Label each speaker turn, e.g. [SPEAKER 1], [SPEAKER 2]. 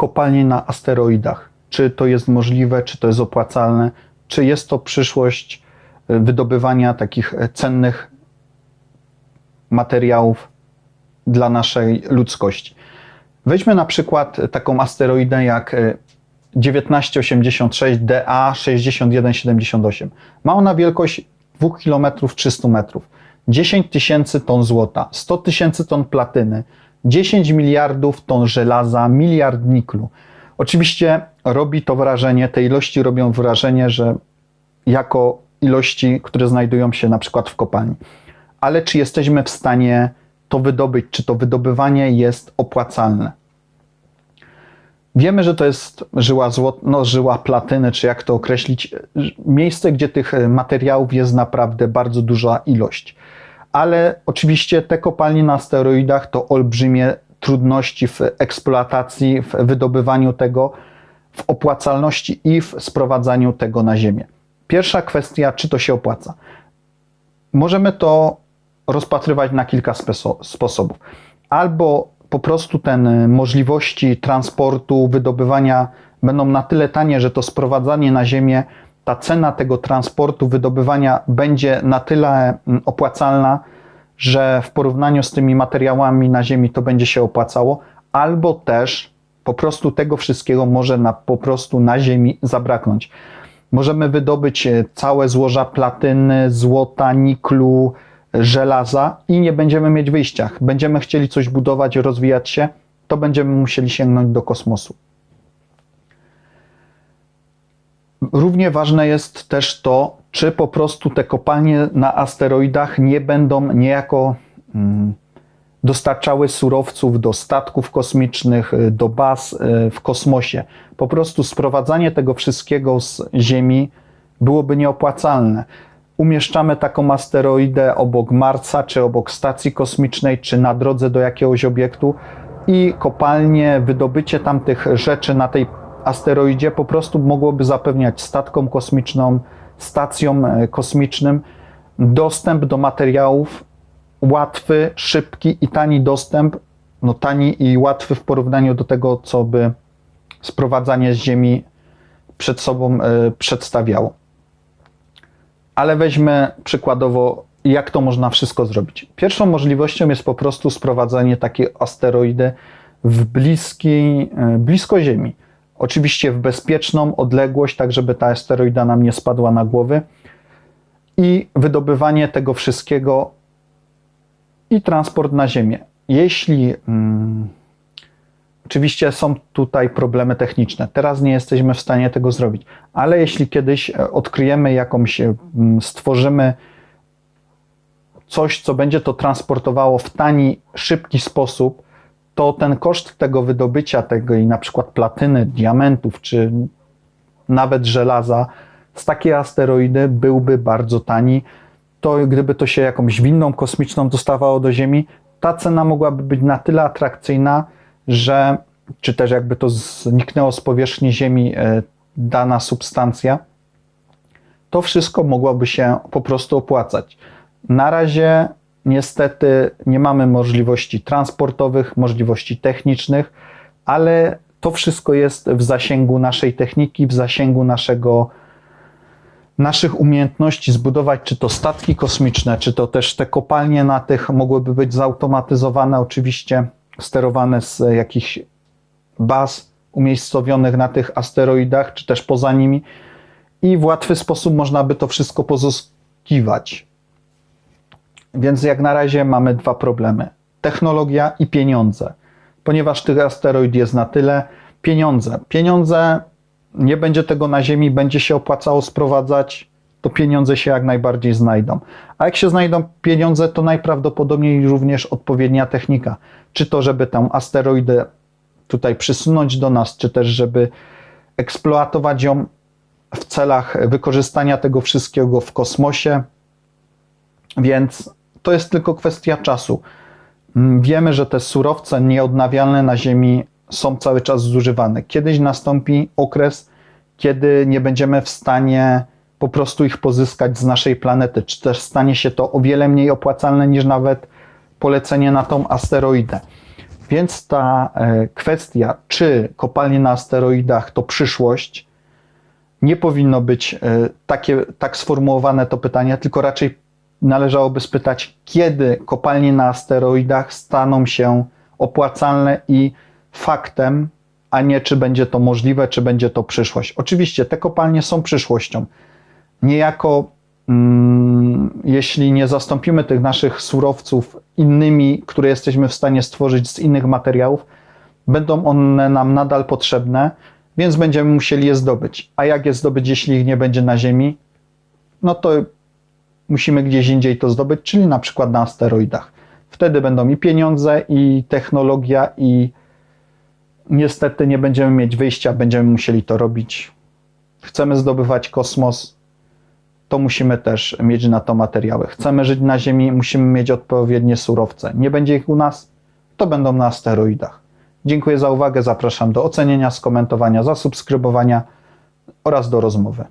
[SPEAKER 1] kopalnie na asteroidach. Czy to jest możliwe, czy to jest opłacalne, czy jest to przyszłość e, wydobywania takich e, cennych materiałów dla naszej ludzkości. Weźmy na przykład taką asteroidę jak e, 1986 DA 6178. Ma ona wielkość 2 km 300 metrów, 10 tysięcy ton złota, 100 tysięcy ton platyny, 10 miliardów ton żelaza, miliard niklu. Oczywiście robi to wrażenie, te ilości robią wrażenie, że jako ilości, które znajdują się na przykład w kopalni. Ale czy jesteśmy w stanie to wydobyć, czy to wydobywanie jest opłacalne? Wiemy, że to jest żyła, złot, no, żyła platyny, czy jak to określić, miejsce, gdzie tych materiałów jest naprawdę bardzo duża ilość. Ale oczywiście te kopalnie na asteroidach to olbrzymie trudności w eksploatacji, w wydobywaniu tego, w opłacalności i w sprowadzaniu tego na Ziemię. Pierwsza kwestia, czy to się opłaca. Możemy to rozpatrywać na kilka sposobów. Albo po prostu ten możliwości transportu, wydobywania będą na tyle tanie, że to sprowadzanie na ziemię, ta cena tego transportu, wydobywania będzie na tyle mm, opłacalna, że w porównaniu z tymi materiałami na ziemi to będzie się opłacało, albo też po prostu tego wszystkiego może na, po prostu na ziemi zabraknąć. Możemy wydobyć e, całe złoża platyny, złota, niklu, żelaza i nie będziemy mieć wyjścia. Będziemy chcieli coś budować, rozwijać się, to będziemy musieli sięgnąć do kosmosu. Równie ważne jest też to, czy po prostu te kopalnie na asteroidach nie będą niejako mm, dostarczały surowców do statków kosmicznych, y, do baz y, w kosmosie. Po prostu sprowadzanie tego wszystkiego z Ziemi byłoby nieopłacalne umieszczamy taką asteroidę obok Marsa, czy obok stacji kosmicznej, czy na drodze do jakiegoś obiektu i kopalnie, wydobycie tamtych rzeczy na tej asteroidzie po prostu mogłoby zapewniać statkom kosmicznym, stacjom e, kosmicznym dostęp do materiałów łatwy, szybki i tani dostęp, no tani i łatwy w porównaniu do tego, co by sprowadzanie z Ziemi przed sobą y, przedstawiało ale weźmy przykładowo, jak to można wszystko zrobić. Pierwszą możliwością jest po prostu sprowadzenie takiej asteroidy w bliskiej, e, blisko Ziemi. Oczywiście w bezpieczną odległość, tak żeby ta asteroida nam nie spadła na głowy i wydobywanie tego wszystkiego i transport na Ziemię. Jeśli hmm, Oczywiście są tutaj problemy techniczne. Teraz nie jesteśmy w stanie tego zrobić, ale jeśli kiedyś e, odkryjemy jakąś, e, stworzymy coś, co będzie to transportowało w tani, szybki sposób, to ten koszt tego wydobycia, tego i na przykład platyny, diamentów, czy nawet żelaza z takiej asteroidy byłby bardzo tani. To gdyby to się jakąś winną kosmiczną dostawało do Ziemi, ta cena mogłaby być na tyle atrakcyjna, że czy też jakby to zniknęło z powierzchni Ziemi e, dana substancja, to wszystko mogłoby się po prostu opłacać. Na razie niestety nie mamy możliwości transportowych, możliwości technicznych, ale to wszystko jest w zasięgu naszej techniki, w zasięgu naszego, naszych umiejętności zbudować, czy to statki kosmiczne, czy to też te kopalnie na tych mogłyby być zautomatyzowane, oczywiście sterowane z jakichś baz umiejscowionych na tych asteroidach, czy też poza nimi, i w łatwy sposób można by to wszystko pozyskiwać. Więc jak na razie mamy dwa problemy: technologia i pieniądze. Ponieważ tych asteroid jest na tyle, pieniądze. Pieniądze nie będzie tego na Ziemi, będzie się opłacało sprowadzać, to pieniądze się jak najbardziej znajdą. A jak się znajdą pieniądze, to najprawdopodobniej również odpowiednia technika. Czy to, żeby tę asteroidę tutaj przysunąć do nas, czy też żeby eksploatować ją w celach wykorzystania tego wszystkiego w kosmosie. Więc to jest tylko kwestia czasu. Mm, wiemy, że te surowce nieodnawialne na Ziemi są cały czas zużywane. Kiedyś nastąpi okres, kiedy nie będziemy w stanie po prostu ich pozyskać z naszej planety, czy też stanie się to o wiele mniej opłacalne niż nawet polecenie na tą asteroidę. Więc ta e, kwestia, czy kopalnie na asteroidach to przyszłość, nie powinno być e, takie, tak sformułowane to pytanie, tylko raczej należałoby spytać, kiedy kopalnie na asteroidach staną się opłacalne i faktem, a nie czy będzie to możliwe, czy będzie to przyszłość. Oczywiście te kopalnie są przyszłością. Niejako, mm, jeśli nie zastąpimy tych naszych surowców innymi, które jesteśmy w stanie stworzyć z innych materiałów, będą one nam nadal potrzebne, więc będziemy musieli je zdobyć. A jak je zdobyć, jeśli ich nie będzie na Ziemi? No to musimy gdzieś indziej to zdobyć, czyli na przykład na asteroidach. Wtedy będą i pieniądze, i technologia, i niestety nie będziemy mieć wyjścia, będziemy musieli to robić. Chcemy zdobywać kosmos, to musimy też mieć na to materiały. Chcemy żyć na Ziemi, musimy mieć odpowiednie surowce. Nie będzie ich u nas, to będą na asteroidach. Dziękuję za uwagę, zapraszam do ocenienia, skomentowania, zasubskrybowania oraz do rozmowy.